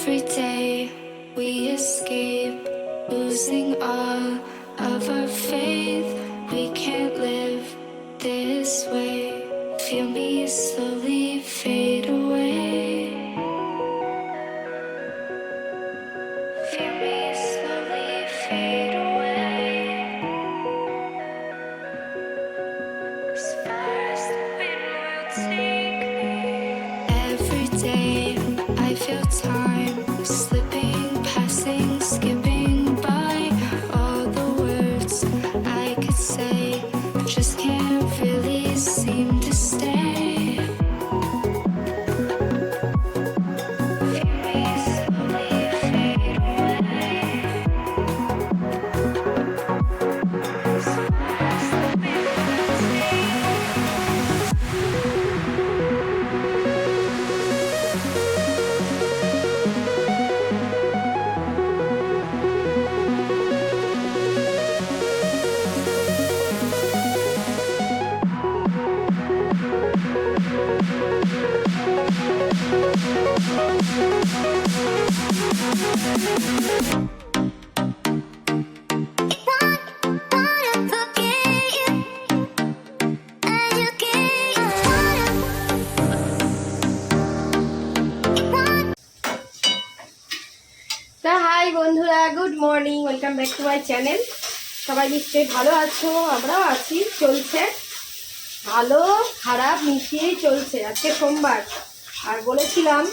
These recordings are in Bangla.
Every day we escape, losing all of our faith. We can't live this way. Feel me slowly fade away. বন্ধুরা good morning welcome back to my channel সবাই নিশ্চয়ই ভালো আছো? আমরাও আছি, চলছে। ভালো, খারাপ মিশিয়েই চলছে আজকে সোমবার। আর বলেছিলাম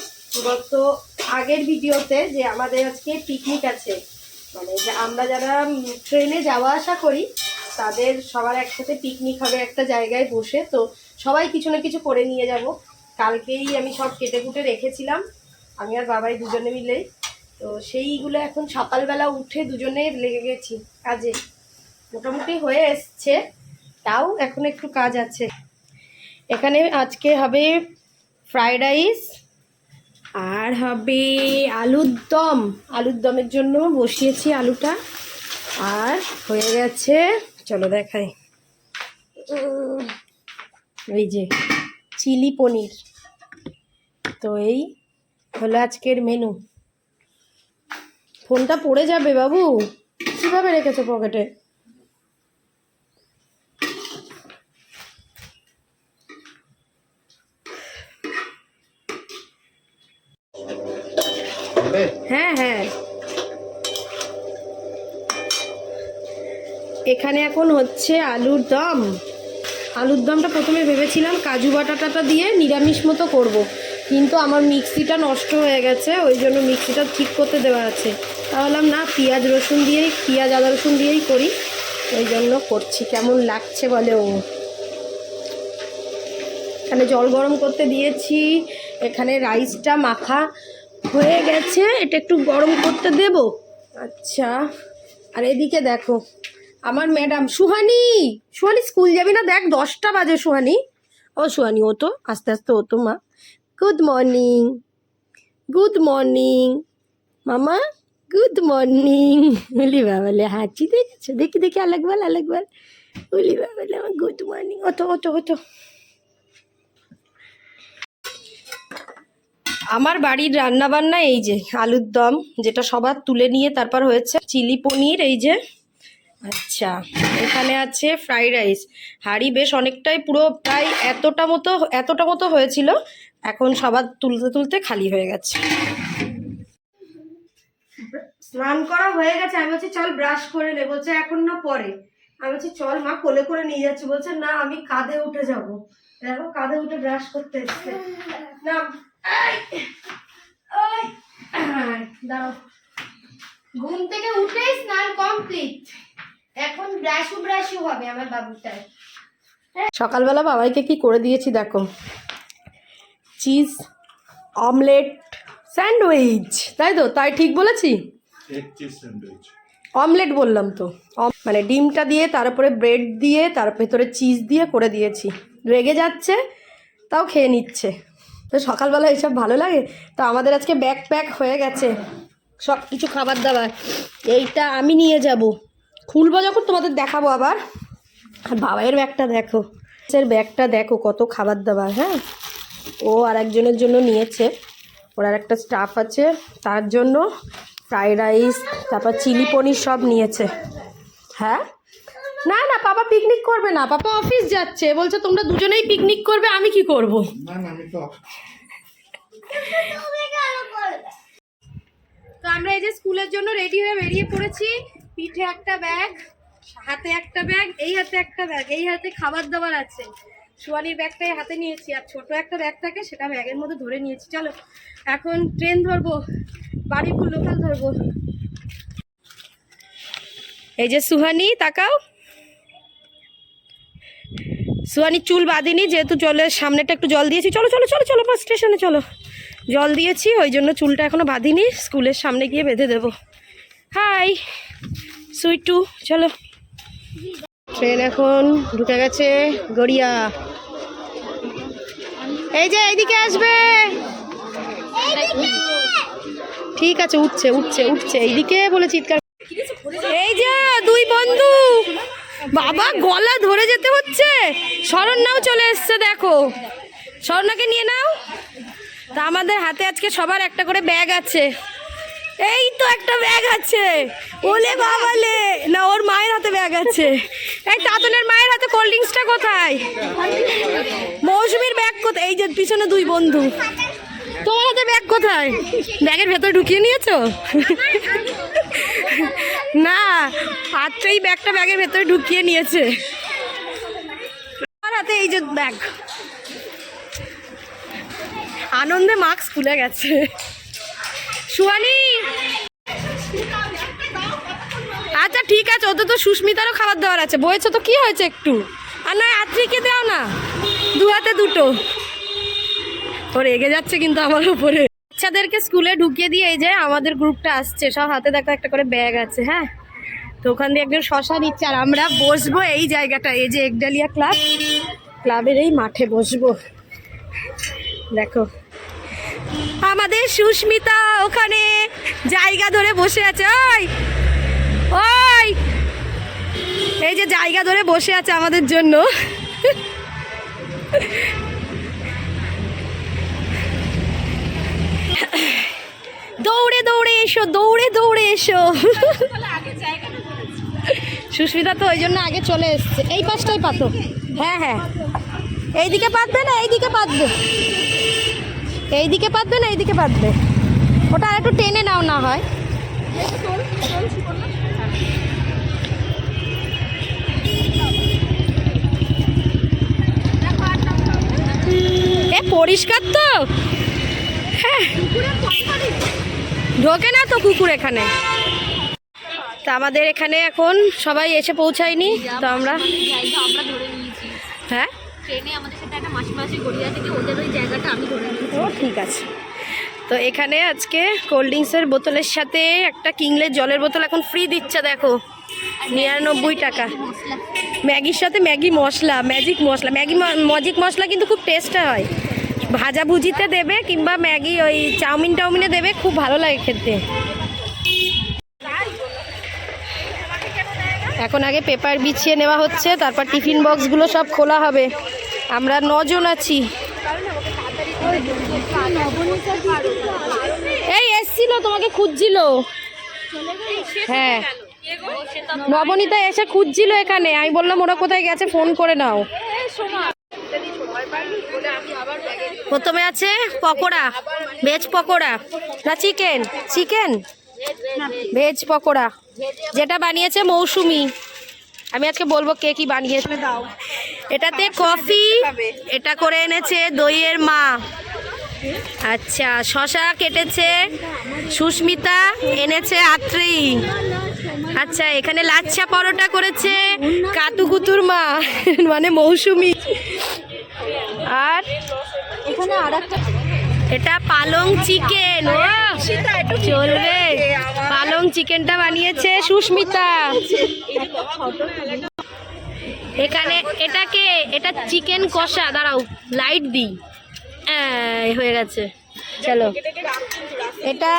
গত আগের ভিডিওতে যে আমাদের আজকে পিকনিক আছে। মানে যে, আমরা যারা ট্রেনে যাওয়া আসা করি, তাদের সবার একসাথে পিকনিক হবে একটা জায়গায় বসে। তো সবাই কিছু না কিছু করে নিয়ে যাব। কালকেই আমি সব কেটে কুটে রেখেছিলাম। আমি আর বাবাই দুজনে মিলেই। তো সেইগুলো এখন সকালবেলা উঠে দুজনে লেগে গেছি কাজে। মোটামুটি হয়ে এসছে, তাও এখন একটু কাজ আছে। এখানে আজকে হবে ফ্রাইড রাইস আর হবে আলুর দম। আলুর দমের জন্য বসিয়েছি আলুটা। আর হয়ে গেছে, চলো দেখাই। এই যে, চিলি পনির। তো এই হলো আজকের মেনু ফোনটা পড়ে যাবে বাবু। কীভাবে রেখেছো পকেটে? হ্যাঁ হ্যাঁ। এখানে এখন হচ্ছে আলুর দম। আলুর দমটা প্রথমে ভেবেছিলাম কাজু বাটাটাটা দিয়ে নিরামিষ মতো করব। কিন্তু আমার মিক্সিটা নষ্ট হয়ে গেছে, ওই জন্য মিক্সিটা ঠিক করতে দেওয়া আছে। তাহলাম না, পেঁয়াজ রসুন দিয়েই, পেঁয়াজ, আদা রসুন দিয়েই করি। ওই জন্য করছি, কেমন লাগছে বলে? ও এখানে জল গরম করতে দিয়েছি, এখানে রাইসটা মাখা হয়ে গেছে, এটা একটু গরম করতে দেব। আচ্ছা আর এদিকে দেখো, আমার ম্যাডাম, সুহানি সুহানি স্কুল যাবি না? দেখ, দশটা বাজে সুহানি। ও সুহানি, ও তো, আস্তে আস্তে, ও তো মা। গুড মর্নিং গুড মর্নিং মামা গুড মর্নিং বলি বাবালে হাঁচি দেখেছ? দেখি দেখি আলেকবার আলেকবার বলি। বাবালে আমার গুড মর্নিং অত অত অত আমার বাড়ির রান্না বান্না এই যে, আলুর দম, যেটা সবার তুলে নিয়ে তারপর হয়েছে চিলি পনির, এই যে। আচ্ছা এখানে আছে ফ্রাইড রাইস। হাঁড়ি বেশ অনেকটাই পুরো প্রায় এতটা মতো এতটা মতো হয়েছিল এখন সবার তুলতে তুলতে খালি হয়ে গেছে। স্নান করা হয়ে গেছে আমি বলছি চল ব্রাশ করে নে। বলছে এখন না পরে। আমি বলছি চল মা কোলে করে নিয়ে যাচ্ছি। বলছে না আমি কাঁধে উঠে যাব। দেখো কাঁধে উঠে ব্রাশ করতে এসছে। না দাঁড়াও। ঘুম থেকে উঠেই স্নান কমপ্লিট এখন ব্রাশু ব্রাশু হবে আমার বাবুটার। সকালবেলা বাবাইকে কি করে দিয়েছি দেখো। Cheese omelette sandwich. তাই তো? তাই ঠিক বলেছি? অমলেট বললাম তো। মানে ডিমটা দিয়ে তারপরে ব্রেড দিয়ে তার ভেতরে চিজ দিয়ে করে দিয়েছি। রেগে যাচ্ছে তাও খেয়ে নিচ্ছে। তো সকালবেলা এসব ভালো লাগে? তো আমাদের আজকে ব্যাক প্যাক হয়ে গেছে। সব কিছু খাবার দাবার। এইটা আমি নিয়ে যাব। খুলবো যখন তোমাদের দেখাবো আবার। আর বাবাইয়ের ব্যাগটা দেখো। এর ব্যাগটা দেখো কত খাবার দাবার হ্যাঁ? ও আর একজনের জন্য নিয়েছে। ওর আর একটা স্টাফ আছে। তার জন্য ফ্রাইড রাইস তারপর চিলি পনির সব নিয়েছে। হ্যাঁ? না না পাপা পিকনিক করবে না। পাপা অফিস যাচ্ছে। বলছে তোমরা দুজনেই পিকনিক করবে আমি কি করব? না না আমি তো তো আমরা এই যে স্কুলের জন্য রেডি হয়ে বেরিয়ে পড়েছি। পিঠে একটা ব্যাগ হাতে একটা ব্যাগ এই হাতে একটা ব্যাগ এই হাতে খাবার দাবার আছে। সোয়ানির ব্যাগটাই হাতে নিয়েছি, আর ছোট একটা ব্যাগ থাকে সেটা ব্যাগের মধ্যে ধরে নিয়েছি, চলো। এখন ট্রেন ধরবো, বাড়িপুর লোকাল ধরবো। এই যে সুহানি, তাকাও। সুহানি চুল বাঁধিনি, যেহেতু জলের সামনেটা একটু জল দিয়েছি। চলো চলো চলো চলো বাস স্টেশনে চলো। জল দিয়েছি, ওই জন্য চুলটা এখনও বাঁধিনি, স্কুলের সামনে গিয়ে বেঁধে দেবো। হাই সুইটু, চলো। ট্রেন এখন ঢুকে গেছে গড়িয়া। এই যে এইদিকে আসবে। ঠিক আছে, উঠছে উঠছে উঠছে। এইদিকে বলে চিৎকার। এই যে দুই বন্ধু। বাবা, গলা ধরে যেতে হচ্ছে। শরণ্যাও চলে এসছে, দেখো। স্বর্ণাকে নিয়ে নাও। তা আমাদের হাতে আজকে সবার একটা করে ব্যাগ আছে। এই তো একটা ব্যাগ আছে। ওলে বাবালে না, ওর মায়ের হাতে ব্যাগ আছে। এই তাতনের মায়ের হাতে কোল্ড ড্রিঙ্কসটা কোথায়? মৌসুমীর ব্যাগ কোথায়? এই যে পিছনে দুই বন্ধু। তোমার হাতে ব্যাগ কোথায়? ব্যাগের ভেতর ঢুকিয়ে নিয়েছো? না পাত্রই ব্যাগটা ব্যাগের ভেতরে ঢুকিয়ে নিয়েছে। আমার হাতে এই যে ব্যাগ। আনন্দে মাস্ক খুলে গেছে। সুয়ানি আচ্ছা ঠিক আছে ওদের তো সুস্মিতারও খাবার দেওয়ার আছে। বয়েছে তো, কি হয়েছে একটু? আর নয় আত্রিকে দাও না। দু হাতে দুটো। ও রেগে যাচ্ছে কিন্তু আমার উপরে। বাচ্চাদেরকে স্কুলে ঢুকিয়ে দিয়ে এই যে আমাদের গ্রুপটা আসছে। সব হাতে দেখো একটা করে ব্যাগ আছে হ্যাঁ? তো ওখান দিয়ে একজন শশা নিচ্ছে আর আমরা বসবো এই জায়গাটা এই যে একডালিয়া ক্লাব, ক্লাবের এই মাঠে বসবো। দেখো। আমাদের সুস্মিতা ওখানে জায়গা ধরে বসে আছে, ওই ওই। এই যে জায়গা ধরে বসে আছে আমাদের জন্য। দৌড়ে দৌড়ে এসো, দৌড়ে দৌড়ে এসো। সুস্মিতা তো ওই জন্য আগে চলে এসছে। এই পাশটাই পাতো। হ্যাঁ হ্যাঁ। এইদিকে পাতবে না? এইদিকে পাতবে। এইদিকে পাতবে না এইদিকে পাতবে? ওটা আর একটু টেনে নাও না হয়। এ, পরিষ্কার তো? হ্যাঁ। ঢোকে না তো কুকুর এখানে। তা আমাদের এখানে এখন সবাই এসে পৌঁছায়নি, তো আমরা হ্যাঁ? ট্রেনে আমাদের সাথে একটা মাসি মাসি গড়িয়া থেকে ওদের ওই জায়গাটা আমি ধরে নিয়েছি। ও ঠিক আছে। তো এখানে আজকে কোল্ড ড্রিঙ্কসের বোতলের সাথে একটা কিংলের জলের বোতল এখন ফ্রি দিচ্ছে দেখো। নিরানব্বই টাকা। ম্যাগির সাথে Maggi masala magic masala. Maggi magic masala কিন্তু খুব টেস্ট হয়। ভাজা ভুজিতে দেবে কিংবা ম্যাগি ওই চাউমিন টাউমিনে দেবে খুব ভালো লাগে খেতে। এখন আগে পেপার বিছিয়ে নেওয়া হচ্ছে, তারপর টিফিন বক্সগুলো সব খোলা হবে। আমরা নজন আছি। এই এসছিল, তোমাকে খুঁজছিল। হ্যাঁ। নবনীতা এসে খুঁজছিল এখানে। আমি বললাম, ওরা কোথায় গেছে ফোন করে নাও। প্রথমে আছে পকোড়া, ভেজ পকোড়া না চিকেন? চিকেন? ভেজ পকোড়া। যেটা বানিয়েছে মৌসুমি। আমি আজকে বলব কে কি বানিয়েছে। দাও। এটাতে কফি এটা করে এনেছে দইয়ের মা। আচ্ছা শশা কেটেছে সুস্মিতা এনেছে আত্রি। আচ্ছা এখানে লাচ্ছা পরোটা করেছে কাতুকুতুর মা মানে মৌসুমি। আর এখানে আর একটা এটা পালং চিকেন। চলবে। পালং চিকেনটা বানিয়েছে সুস্মিতা। এখানে এটাকে এটা চিকেন কষা। দাঁড়াও লাইট দিই। হয়ে গেছে। চলো। এটা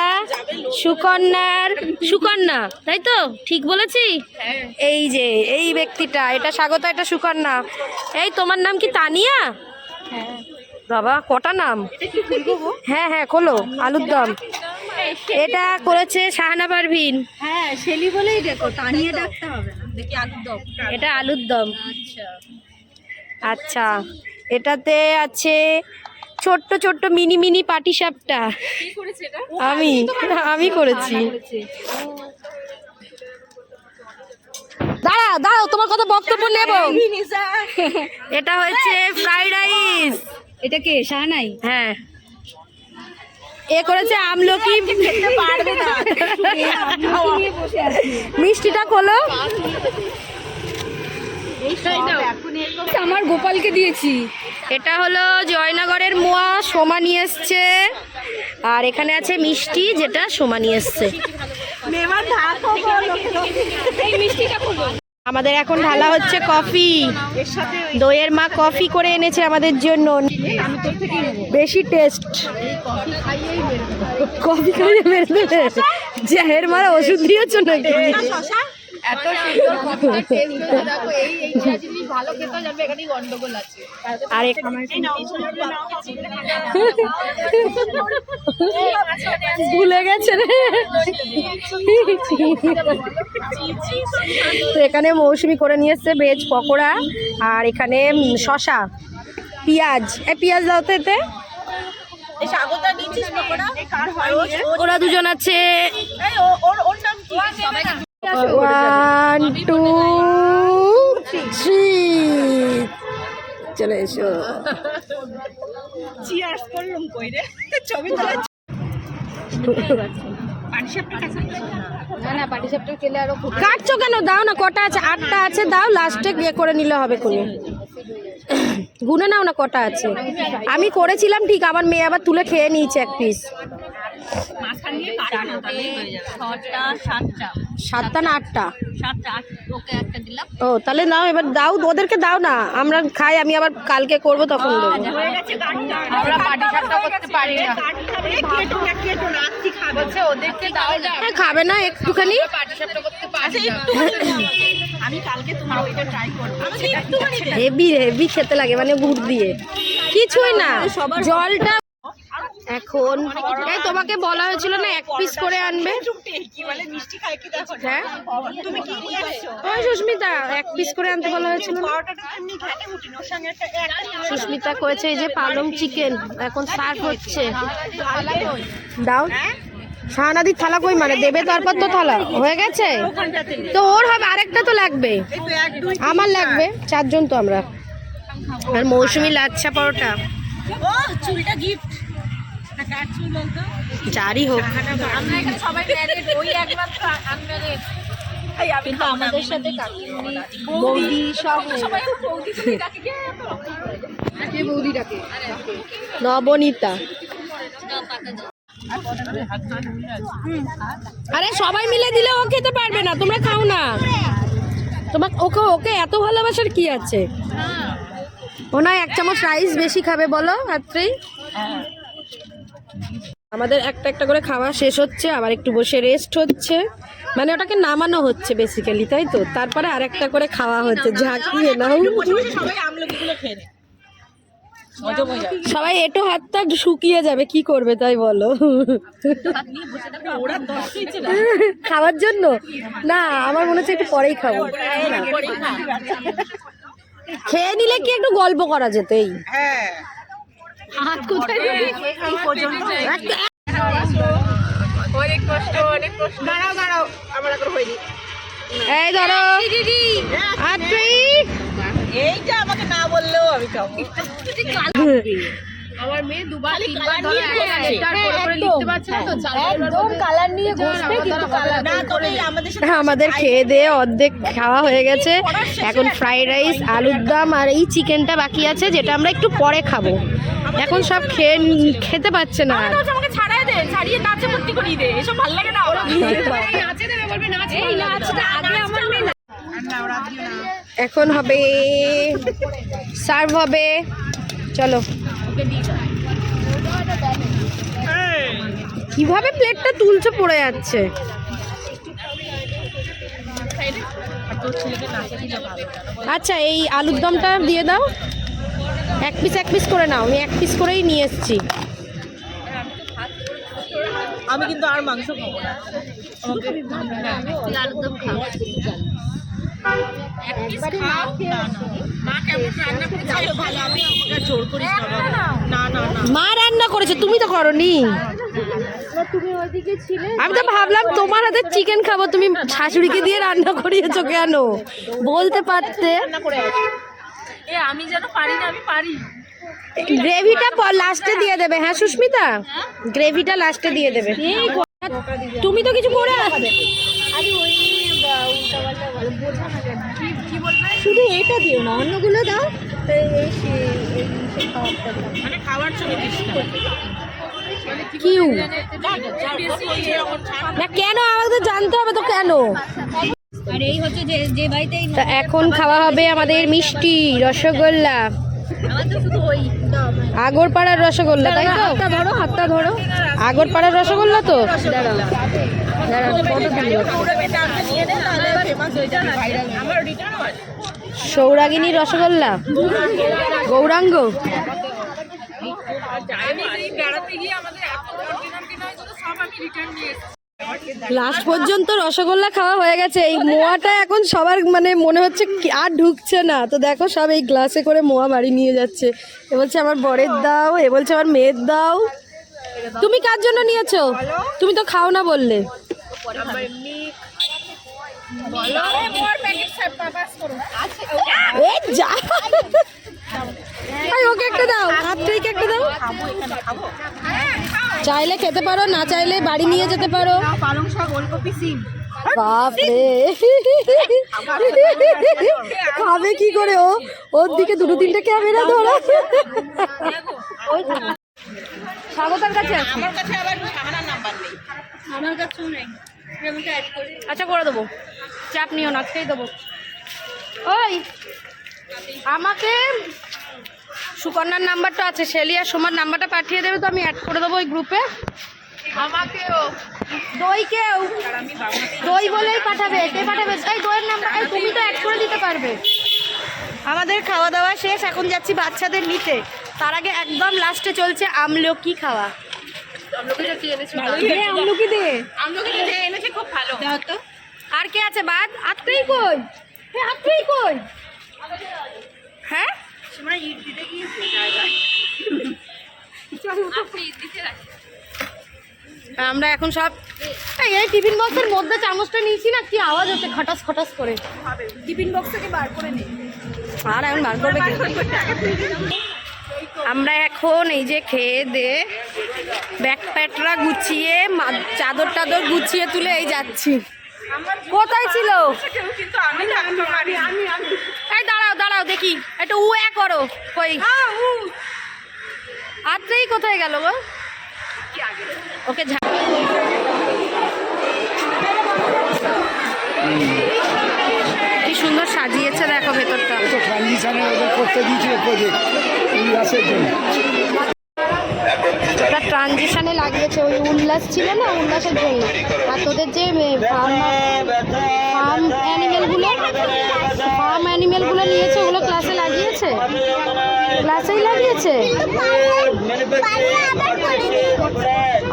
সুকন্যার সুকন্যা তাই তো? ঠিক বলেছি? এই যে এই ব্যক্তিটা। এটা স্বাগত এটা সুকন্যা। এই তোমার নাম কি তানিয়া? বাবা কটা নাম? হ্যাঁ হ্যাঁ খোলো আলুর দম। এটা করেছে শাহানা পারভিন হ্যাঁ শেলি বলেই দেখো টানিয়ে ডাকতে হবে না। দেখি আলুর দম। এটা আলুর দম। আচ্ছা। আচ্ছা এটাতে আছে ছোট্ট ছোট্ট মিনি মিনি পাটি সাপটা। আমি আমি করেছি। দাঁড়া দাঁড়াও তোমার কথা বক্তব্য নেব। এটা হচ্ছে ফ্রাইড রাইস। এটা কে শাহনাই? হ্যাঁ। এ করেছে আমলকি মিষ্টিটা খোলো। আমার গোপালকে দিয়েছি। এটা হলো জয়নগরের মোয়া সোমা নিয়ে এসছে। আর এখানে আছে মিষ্টি যেটা সোমা নিয়ে এসছে। আমাদের এখন ঢালা হচ্ছে কফি। দইয়ের মা কফি করে এনেছে আমাদের জন্য। বেশি টেস্ট। কফি খাইয়ে মেরে দেবে। মারা ওষুধ দিয়েছ নাকি? এত সুন্দর কথা দেখো এই এই জিনিস ভালো খেতে যাবে এখানে গন্ডগোল আছে আর এক- ভুলে গেছে রে তো এখানে মৌসুমি করে নিয়ে এসছে ভেজ পকোড়া আর এখানে শশা পেঁয়াজ এ পেঁয়াজ দাও তো এতে ওরা দুজন আছে ওয়ান টু থ্রি চলে এসো। কাটছো কেন? দাও না কটা আছে? আটটা আছে দাও লাস্টে ইয়ে করে নিলে হবে কোনো গুনে নাও না কটা আছে। আমি করেছিলাম ঠিক আমার মেয়ে আবার তুলে খেয়ে নিয়েছে এক পিস সাতটা না আটটা? ও তাহলে নাও এবার দাও ওদেরকে দাও না। আমরা খাই আমি আবার কালকে করব তখন দেবো। আমরা পাটি সাপটা করতে পারি না। বলছে ওদেরকে দাও না। খাবে না একটুখানি। পাটি সাপটা করতে পারি না। হেভি হেভি খেতে লাগে মানে গুড় দিয়ে। কিছুই না জলটা এখন। এই তোমাকে বলা হয়েছিল না, এক পিস করে আনবে। হ্যাঁ? ওই সুস্মিতা, এক পিস করে আনতে বলা হয়েছিল সুস্মিতা করেছে এই যে পালং চিকেন এখন সার্ভ হচ্ছে। দাও। শাহানাদি থালা কই মানে? দেবে তারপর তো থালা। হয়ে গেছে? তো ওর হবে, আরেকটা তো লাগবে। আমার লাগবে, চারজন তো আমরা। আর মৌসুমি লাচ্ছা পরোটা। যারই হোক। আমরা এখানে সবাই ম্যারেড ওই একমাত্র আনম্যারেড কিন্তু আমাদের সাথে বৌদি সব বৌদি। ডাকে বৌদি ডাকে? নবনীতা। আরে সবাই মিলে দিলে ও খেতে পারবে না তোমরা খাও না। তোমার ওকে ওকে এত ভালোবাসার কি আছে? ও না এক চামচ রাইস বেশি খাবে বলো রাত্রেই আমাদের একটা একটা করে খাওয়া শেষ হচ্ছে, আবার একটু বসে রেস্ট হচ্ছে। মানে ওটাকে নামানো হচ্ছে বেসিক্যালি তাই তো? তারপরে আর একটা করে খাওয়া হচ্ছে। ঝাঁকিয়ে নাও সবাই এটো হাতটা শুকিয়ে যাবে, কি করবে তাই বলো? খাওয়ার জন্য? না, আমার মনে হচ্ছে একটু পরেই খাব। খেয়ে নিলে কি একটু গল্প করা যেত এই? হাত কোথায় দিবি এই ধরো। আর তুই আমার মেয়ে দুবার তিনবার ধরে একটা করে করে লিখতে পারছে না তো একদম কালার নিয়ে ঘষবে কিন্তু কালার না তবে আমাদের আমাদের খেয়ে দিয়ে অর্ধেক খাওয়া হয়ে গেছে। এখন ফ্রাইড রাইস আলুর দম আর এই চিকেনটা বাকি আছে যেটা আমরা একটু পরে খাব। এখন সব খেয়ে খেতে পাচ্ছে না। আমাকে ছাড়াই দে ছাড়িয়ে নাচে ভর্তি করিয়ে দে এসব ভালো লাগে না ওরা। নাচে দেবে বলবে নাচ এই নাচটা আগে আমার এখন হবে সার্ভ হবে। চলো। কীভাবে প্লেটটা তুলছে পড়ে যাচ্ছে। আচ্ছা এই আলুর দমটা দিয়ে দাও। এক পিস এক পিস করে নাও আমি এক পিস করেই নিয়ে এসেছি। আমি কিন্তু আর মাংস খাব না। মা রান্না করেছে? ভালো আমি আমাকে জোর করিস না বাবা। না না না মা রান্না করেছে তুমি তো করনি। আমি তো ভাবলাম তোমার হাতে চিকেন খাব তুমি শাশুড়িকে দিয়ে রান্না করিয়েছো কেন? বলতে পারতে। রান্না করে আসি। এ আমি যেন পারি না আমি পারি। গ্রেভিটা লাস্টে দিয়ে দেবে হ্যাঁ সুস্মিতা? গ্রেভিটা লাস্টে দিয়ে দেবে। তুমি তো কিছু করে আসবে শুধু এটা দিও না অন্যগুলো দাও। মানে কিউ। না কেন আমাদের জানতে হবে তো কেন? আর এই হচ্ছে যে যে বাড়িতেই তা এখন খাওয়া হবে আমাদের মিষ্টি রসগোল্লা। আমার তো শুধু ওই দাও আগরপাড়ার রসগোল্লা তাই তো? হাতটা ধরো হাতটা ধরো। আগরপাড়ার রসগোল্লা তো? সৌরাগিনী রসগোল্লা? গৌরাঙ্গ? বেড়াতে গিয়ে আমাদের এত অরিজিনাল কেনা হয়েছিল সব আমি রিটার্ন নিয়ে এসেছি। লাস্ট পর্যন্ত রসগোল্লা খাওয়া হয়ে গেছে। এই মোয়াটা এখন সবার মানে মনে হচ্ছে আর ঢুকছে না। তো দেখো সব এই গ্লাসে করে মোয়া বাড়ি নিয়ে যাচ্ছে। এ বলছে আমার বরের দাও, এ বলছে আমার মেয়ের দাও। তুমি কার জন্য নিয়েছো? তুমি তো খাও না বললে। ওকে একটা দাও। হাতটাইকে একটা দাও। চাইলে খেতে পারো না চাইলে বাড়ি নিয়ে যেতে পারো। পালং শাক ওলকপি সিম। বাপরে। খাবে কি করে ও? ওর দিকে দুটো তিনটে ক্যামেরা ধরো। স্বাগতার কাছে আমার কাছে আবার শাহানার নাম্বার নেই। আমার কাছেও নেই। আমাকে অ্যাড করে। আচ্ছা করে দেবো। চাপ নিও না আজকেই দেবো। ওই আমাকে সুকন্যার নাম্বারটা আছে আর সোমার নাম্বারটা পাঠিয়ে দেবে তো আমি অ্যাড করে দেবো ওই গ্রুপে আমাকেও। দইকেও দই বলেই পাঠাবে কে পাঠাবে? এই দইয়ের নাম্বার তুমি তো অ্যাড করে দিতে পারবে। আমাদের খাওয়া দাওয়া শেষ এখন যাচ্ছি বাচ্চাদের নিতে। তার আগে একদম লাস্টে চলছে আমলকি খাওয়া। আর কে আছে? বাদ আত্রেই কই? হে আত্রেই কই? হ্যাঁ? আমরা এখন সব এই, টিফিন বক্সের মধ্যে চামচটা নিয়েছি না কি আওয়াজ হচ্ছে? খটাস খটাস করে। টিফিন বক্স থেকে বার করে নে। আর এখন বার করবে আমরা এখন এই যে খেয়ে দে ব্যাগ প্যাটরা গুছিয়ে চাদর টাদর গুছিয়ে তুলে এই যাচ্ছি। কোথায় ছিল? কিন্তু আমি আমি আমি। দাঁড়াও দেখি। একটা উ এ করো। কই? আত্রেই কোথায় গেল গো? ওকে ঝা কি সুন্দর সাজিয়েছে দেখো ভেতরটা। তো ট্রানজিশনে ওদের করতে দিয়েছে প্রজেক্ট জন্য। ট্রানজিশনে লাগিয়েছে। ওই উল্লাস ছিল না? উল্লাসের জন্য। আর তোদের যে ফার্ম ফার্ম অ্যানিমেলগুলো ফার্ম অ্যানিমেলগুলো নিয়েছে, ওগুলো ক্লাসে লাগিয়েছে? ক্লাসেই লাগিয়েছে?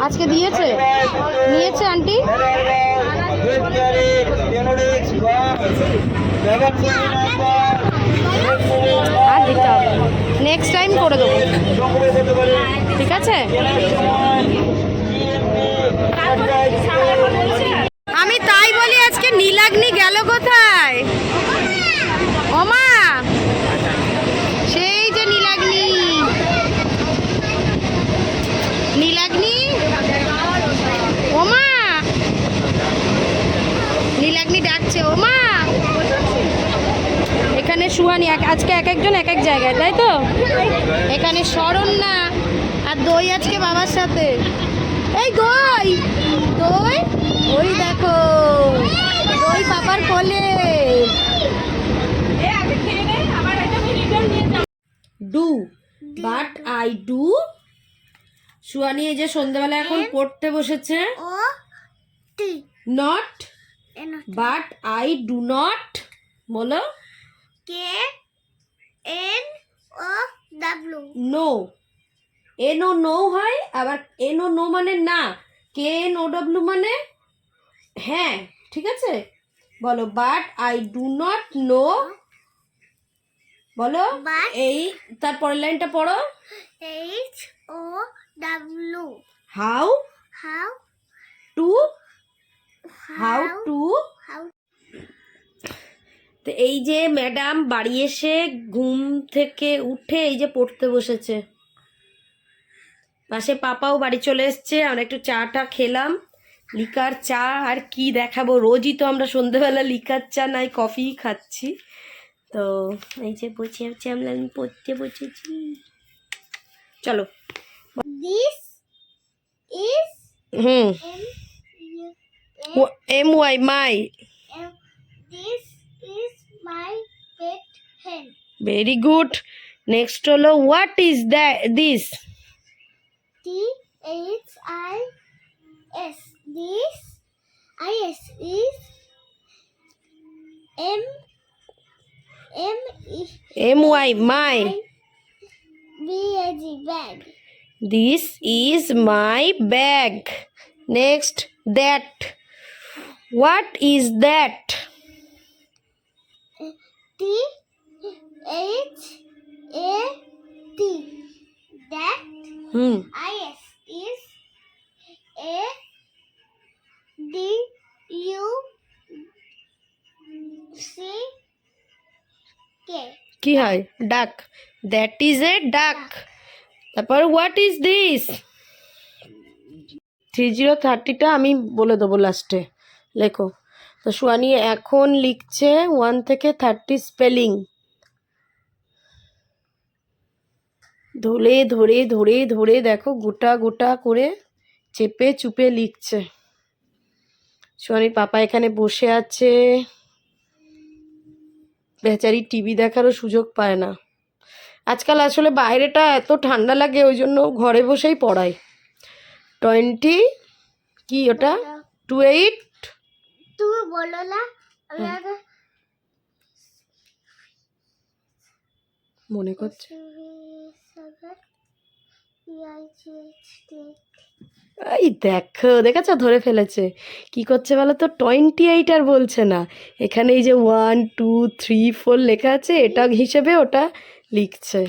আজকে দিয়েছে? নিয়েছে আন্টি আর দিতে হবে নেক্সট টাইম করে দেবো। ঠিক আছে? আমি তাই বলি আজকে নীলাগ্নি গেল কোথায় ওমা সেই যে নীলাগ্নি নীলাগ্নি ওমা নীলাগ্নি ডাকছে ওমা এখানে সুহানি আজকে এক একজন এক এক জায়গায় তাই তো? এখানে শরণ্যা আর দই আজকে বাবার সাথে। এই দই দই? ওই দেখো দই পাপার কোলে। Do but I do. Suhani এই যে সন্ধ্যাবেলা এখন পড়তে বসেছে। Not but I do not বলো। K N O W know N O no হয় আবার এন ও নো মানে না। কে এন ও ডব্লিউ মানে? হ্যাঁ ঠিক আছে? বলো but I do not know বলো এই তারপরের লাইনটা পড়ো। H O W how how to how to তো এই যে ম্যাডাম বাড়ি এসে ঘুম থেকে উঠে এই যে পড়তে বসেছে। পাশে পাপাও বাড়ি চলে এসছে আমরা একটু চাটা খেলাম। লিকার চা আর কি দেখাবো? রোজই তো আমরা সন্ধেবেলা লিকার চা নাই কফি খাচ্ছি। তো এই যে বসে হচ্ছে আমরা আমি পড়তে বসেছি। চলো। This is hmm. M Y my. This is my pet hen. Very good. Next holo what is that this? T H I S. This I S is M M E M Y my. B A G bag. This is my bag. Next that. What is that? T H A T. That Hmm. I S is A D U C K. কি হয় duck that is a duck তারপর what is this three zero থার্টিটা আমি বলে দেবো লাস্টে লেখো। তো সুয়ানি এখন লিখছে ওয়ান থেকে থার্টি স্পেলিং ধরে ধরে ধরে ধরে দেখো গোটা গোটা করে চেপে চুপে লিখছে। সোয়ানির পাপা এখানে বসে আছে। বেচারি টিভি দেখারও সুযোগ পায় না। আজকাল আসলে বাইরেটা এত ঠান্ডা লাগে ওই জন্য ঘরে বসেই পড়াই টোয়েন্টি কি ওটা? টু এইট তুমি বলো না আমি আগে মনে করছে? এই দেখো দেখেছ? ধরে ফেলেছে। কি করছে বলো তো টোয়েন্টি এইট আর বলছে না। এখানে এই যে ওয়ান টু থ্রি ফোর লেখা আছে এটা হিসেবে ওটা লিখছে।